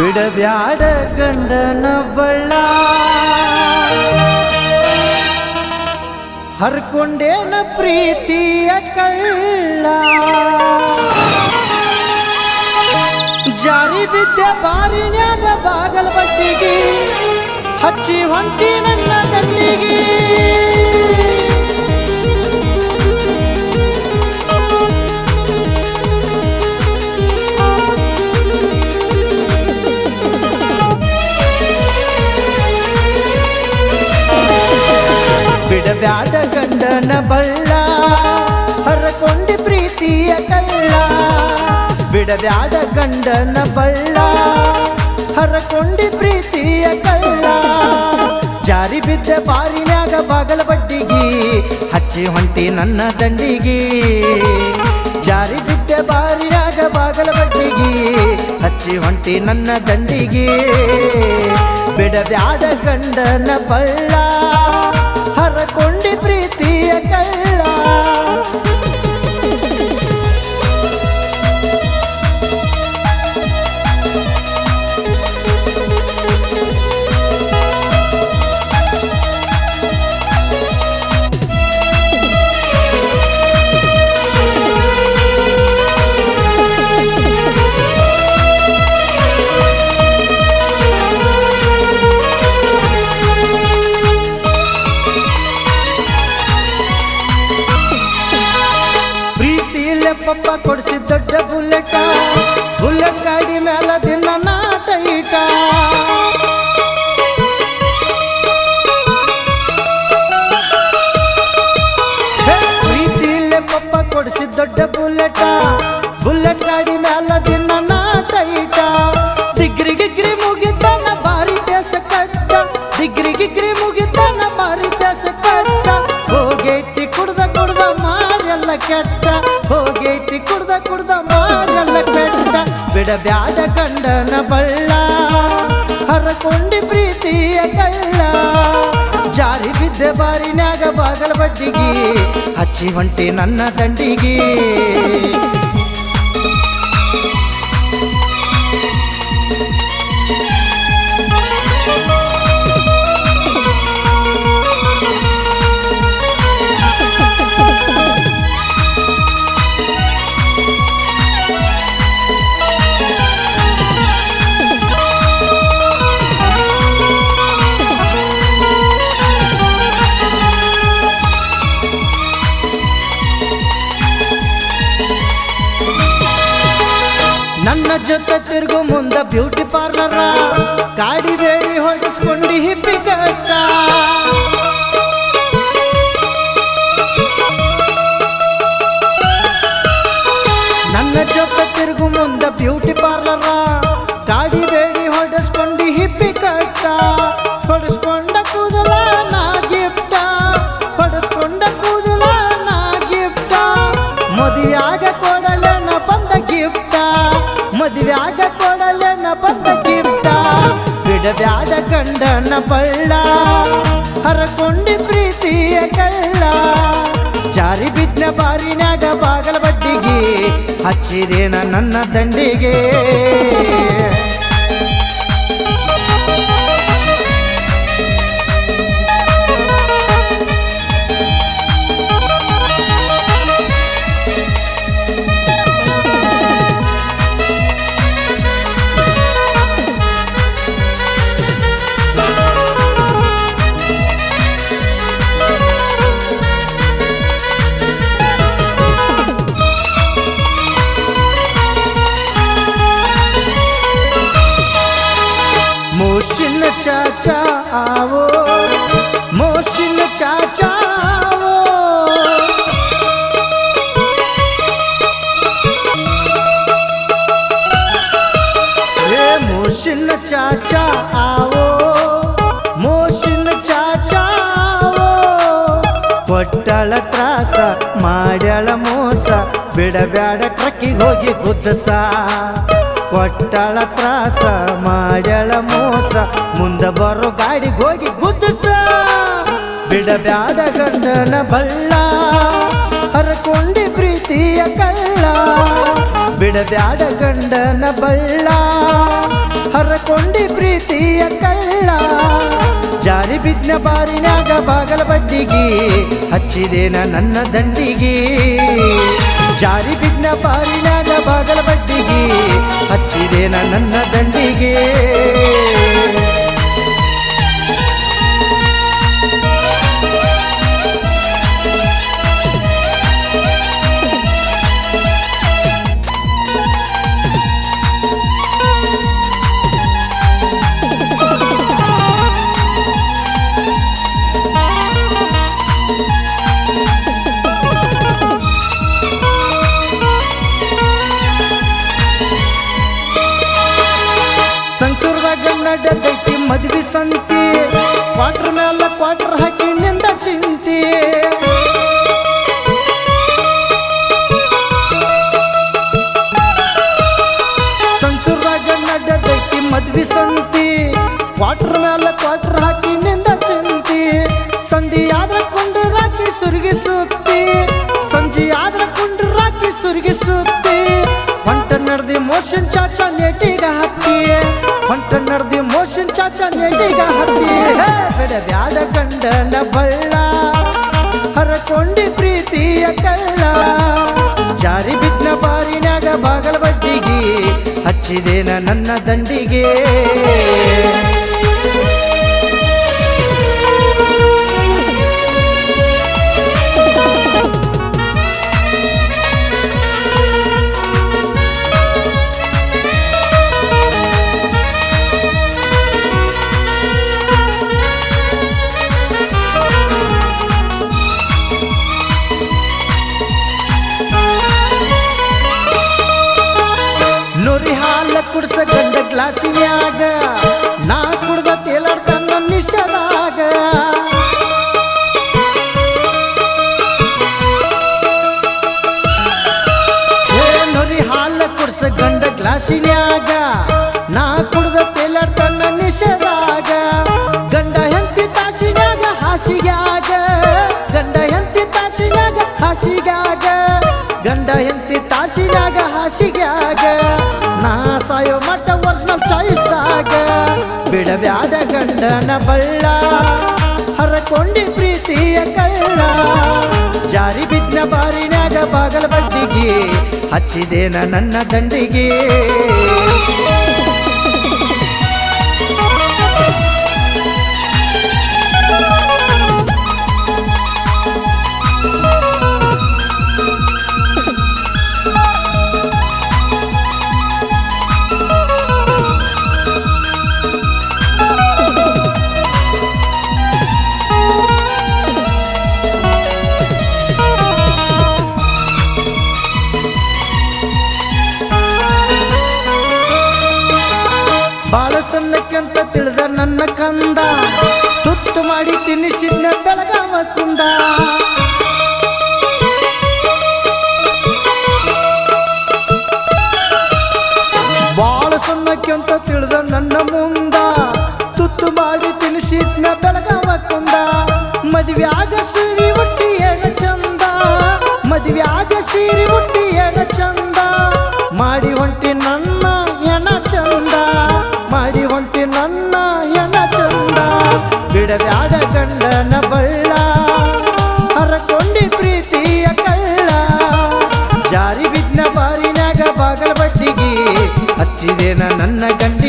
ಬಿಡಬ್ಯಾಡ ಗಂಡನ ಬಳ್ಳ. ಹರ್ಕೊಂಡೇನ ಪ್ರೀತಿಯ ಕಳ್ಳ. ಜಾರಿ ಬಿದ್ದೆ ಬಾರಿನ್ಯಾಗ ಬಾಗಲ ಬಟ್ಟಿಗೆ ಹಚ್ಚಿ ಹೊಂಟಿ ನನ್ನ ಕಣ್ಣಿಗೆ. ಬಳ್ಳ ಹರಕೊಂಡಿ ಪ್ರೀತಿಯ ಕಳ್ಳ. ಆದ ಗಂಡನ ಬಳ್ಳ ಹರಕೊಂಡಿ ಪ್ರೀತಿಯ ಕಳ್ಳ. ಜಾರಿ ಬಿದ್ದ ಬಾರಿನಾಗ ಬಾಗಲ ಬಡ್ಡಿಗಿ ಹಚ್ಚಿ ಹೊಂಟಿ ನನ್ನ ದಂಡಿಗಿ. ಜಾರಿ ಬಿದ್ದ ಬಾರಿನಾಗ ಬಾಗಲ ಬಡ್ಡಿಗಿ ಹಚ್ಚಿ ಹೊಂಟಿ ನನ್ನ ದಂಡಿಗಿ. ಬಿಡಬ್ಯಾಡ ಗಂಡನ ಬಳ್ಳ ಕೊಡಿಸಿ ಬಿಡಬ್ಯಾಡ ಕಂಡನ ಬಳ್ಳ, ಹರಕೊಂಡಿ ಪ್ರೀತಿಯ ಕಳ್ಳ. ಜಾರಿ ಬಿದ್ದ ಬಾರಿನಾಗ ಬಾಗಲ ಬಡ್ಡಿಗೆ, ಹಚ್ಚಿ ಹೊಂಟಿ ನನ್ನ ದಂಡಿಗಿ. ನನ್ನ ಜೊತೆ ತಿರುಗು ಮುಂದ ಬ್ಯೂಟಿ ಪಾರ್ಲರ. ಗಾಡಿ ಬೇಡಿ ಹೊಡಿಸ್ಕೊಂಡು ಹಿಪ್ಪಿ ಕಟ್ಟ. ನನ್ನ ಜೊತೆ ತಿರುಗು ಮುಂದ ಬ್ಯೂಟಿ ಬಿಡಬ್ಯಾಡ ಗಂಡನ ಪಳ್ಳ ಹರಕೊಂಡಿ ಪ್ರೀತಿಯ ಕಳ್ಳ. ಜಾರಿ ಬಿದ್ದ ಬಾರಿನಾಗ ಬಾಗಲ ಬಡ್ಡಿಗೆ ಹಚ್ಚಿದೇನ ನನ್ನ ದಂಡಿಗೆ आवो मोशिन चाचा आवो ए मोशिन चाचा आवो मोशिन चाचा आवो ಕೊಟ್ಟಳ ತ್ರಾಸ ಮಾಡ್ಯಾಳ ಮೋಸ ಬಿಡಬ್ಯಾಡ ಟ್ರಕ್ಕಿಗೆ ಹೋಗಿ ಗುದ್ದಸ ಕೊಟ್ಟಳ ತ್ರಾಸ ಮಾಡಳ ಮೋಸ. ಮುಂದ ಬರೋ ಗಾಡಿಗೆ ಹೋಗಿ ಗುದ್ದಿಸ. ಬಿಡಬ್ಯಾಡ ಗಂಡನ ಬಲ್ಲ. ಹರಕೊಂಡಿ ಪ್ರೀತಿಯ ಕಳ್ಳ. ಬಿಡಬ್ಯಾಡ ಗಂಡನ ಬಳ್ಳ ಹರಕೊಂಡಿ ಪ್ರೀತಿಯ ಕಳ್ಳ. ಜಾರಿ ಬಿದ್ನ ಬಾರಿನಾಗ ಬಾಗಲ ಬಡ್ಡಿಗೆ ಹಚ್ಚಿದೇನ ನನ್ನ ದಂಡಿಗೆ. ಜಾರಿ ಬಿದ್ನ ಬಾರಿನಾಗ ಬಾಗಲ ಬಡ್ಡಿಗೆ ಹಚ್ಚಿದೆ ನನ್ನ ದಂಡಿಗೆ. ಮದ್ವಿ ಸಂತಿ ಕ್ವಾಟ್ರ್ ಮ್ಯಾಲ ಕ್ವಾಟ್ರ್ ಹಾಕಿ ನಿಂದ ಚಿಂತಿ. ಸಂಸೂರ್ದಾಗ ನಡೆದೈತಿ ಮದ್ವಿ ಸಂತಿ ಕ್ವಾಟ್ರ್ ಮೇಲೆ ಕ್ವಾಟ್ರ್ ಹಾಕಿ ನಿಂದ ಚಿಂತಿ. ಸಂಧಿ ಆದ್ರ ಕೊಂಡು ರಾಕಿ ಸುರುಗಿ ಸುತ್ತಿ, ಸಂಜೆ ಆದ್ರ ಕೊಂಡು ರಾಕಿ ಸುರುಗಿ ಸುತ್ತಿ. ಹೊಂಟ ನಡೆದಿ ಮೋಷನ್ ಚಾಚಾ ನೆಟಿಗ ಹತ್ತಿ. ಹೊಂಟ ನಡ್ದಿ ಮೋಷನ್ ಚಾಚ ನೆಡಿಗ ಹತ್ತಿ. ಬೆಡ ಬ್ಯಾಡ ಕಂಡ ಬಳ್ಳ. ಹರಕೊಂಡಿ ಪ್ರೀತಿಯ ಕಳ್ಳ. ಜಾರಿ ಬಿದ್ದ ಬಾರಿನಾಗ ಬಾಗಲ ಬಡ್ಡಿಗೆ ಹಚ್ಚಿದೇನ ನನ್ನ ದಂಡಿಗೆ. ಗಂಡ ಗ್ಲಾಸಿನ್ಯಾಗ ನಾ ಕುಡ್ದ ತೇಲಾಡ್ತಾನ ನಿಷದಾಗ ನೊರಿ ಹಾಲ ಕುಡ್ಸ ಗಂಡ ಗ್ಲಾಸಿನ್ಯಾಗ, ನಾ ಕುಡ್ದ ತೇಲಾಡ್ತಾನ ನಿಷದಾಗ ಗಂಡ ಹೆಂತಿ ತಾಸಿನ್ಯಾಗ ಹಾಸಿಗ್ಯಾಗ, ಗಂಡ ಹೆಂತಿ ತಾಸಿನ್ಯಾಗ ಹಾಸಿಗ್ಯಾಗ. ಗಂಡ ಹೆಂತಿ ತಾಸಿನಾಗ ಹಾಸಿಗ್ಯಾಗ. ನಾ ಸಾಯೋ ಮಟ್ಟ ಒರಿಜಿನಲ್ ಚಾಯಿಸ್ದಾಗ. ಬಿಡಬ್ಯಾಡ ಗಂಡನ ಬಳ್ಳ, ಹರಕೊಂಡಿ ಪ್ರೀತಿಯ ಕಳ್ಳ. ಜಾರಿ ಬಿದ್ದ ಬಾರಿನಾಗ ಬಾಗಲ ಬಡ್ಡಿಗೆ, ಹಚ್ಚಿದೇನ ನನ್ನ ದಂಡಿಗೆ. ತಿಳಿದ ನನ್ನ ಕಂದ. ತುತ್ತು ಮಾಡಿ ತಿನ್ನಿಸಿದ್ನ ಬೆಳಗಾವ ಕುಂದ. ಬಾಳ ಸಣ್ಣಕ್ಕೆಂತ ತಿಳಿದ ನನ್ನ ಮುಂದ. ತುತ್ತು ಮಾಡಿ ತಿನ್ನಿಸಿದ್ನ ಬೆಳಗಾವ ಕುಂದ. ಮದ್ವ್ಯಾಗ ಸೀರಿ ಹುಟ್ಟಿ ಏನ ಚಂದ ಮದ್ವ್ಯಾಗ ಸೀರಿ ಹುಟ್ಟಿ ನನ್ನ ಗಂಡ